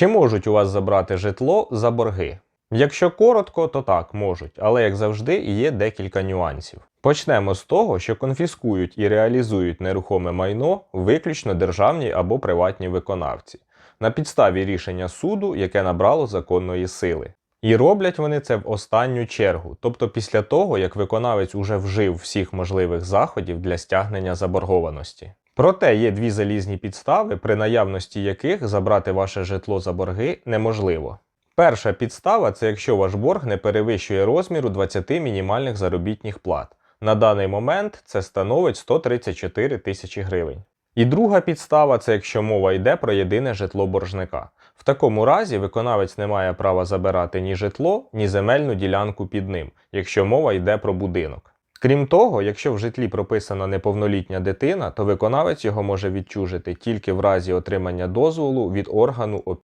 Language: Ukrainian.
Чи можуть у вас забрати житло за борги? Якщо коротко, то так можуть, але як завжди є декілька нюансів. Почнемо з того, що конфіскують і реалізують нерухоме майно виключно державні або приватні виконавці на підставі рішення суду, яке набрало законної сили. І роблять вони це в останню чергу, тобто після того, як виконавець уже вжив всіх можливих заходів для стягнення заборгованості. Проте є дві залізні підстави, при наявності яких забрати ваше житло за борги неможливо. Перша підстава це якщо ваш борг не перевищує розміру 20 мінімальних заробітних плат. На даний момент це становить 134 тисячі гривень. І друга підстава це якщо мова йде про єдине житло боржника. В такому разі виконавець не має права забирати ні житло, ні земельну ділянку під ним, якщо мова йде про будинок. Крім того, якщо в житлі прописана неповнолітня дитина, то виконавець його може відчужити тільки в разі отримання дозволу від органу